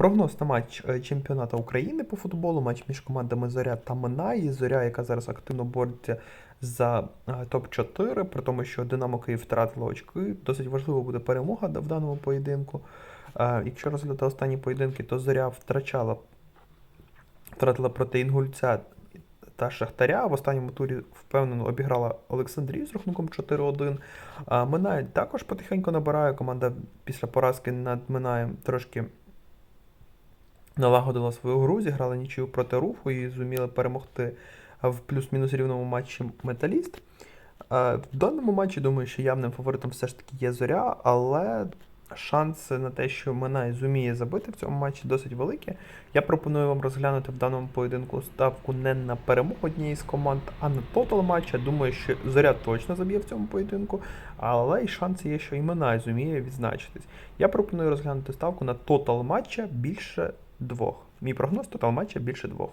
Прогноз на матч е, чемпіонату України по футболу, матч між командами Зоря та Минай. Зоря, яка зараз активно бореться за е, топ-4, при тому, що Динамо Київ втратила очки. Досить важливо буде перемога в даному поєдинку. Е, Якщо розглядати останні поєдинки, то Зоря втрачала, втратила проти Інгульця та Шахтаря. В останньому турі впевнено обіграла Олександрію з рахунком 4-1. А Минай також потихеньку набирає. Команда після поразки над Минаєм трошки налагодила свою гру, зіграла нічию проти руху і зуміли перемогти в плюс-мінус рівному матчі Металіст. Е, В даному матчі, думаю, що явним фаворитом все ж таки є зоря, але шанси на те, що Минай зуміє забити в цьому матчі, досить великі. Я пропоную вам розглянути в даному поєдинку ставку не на перемогу однієї з команд, а на тотал матча. Думаю, що зоря точно заб'є в цьому поєдинку, але й шанси є, що і Минай зуміє відзначитись. Я пропоную розглянути ставку на тотал матча більше двох. Мій прогноз тотал матча більше двох.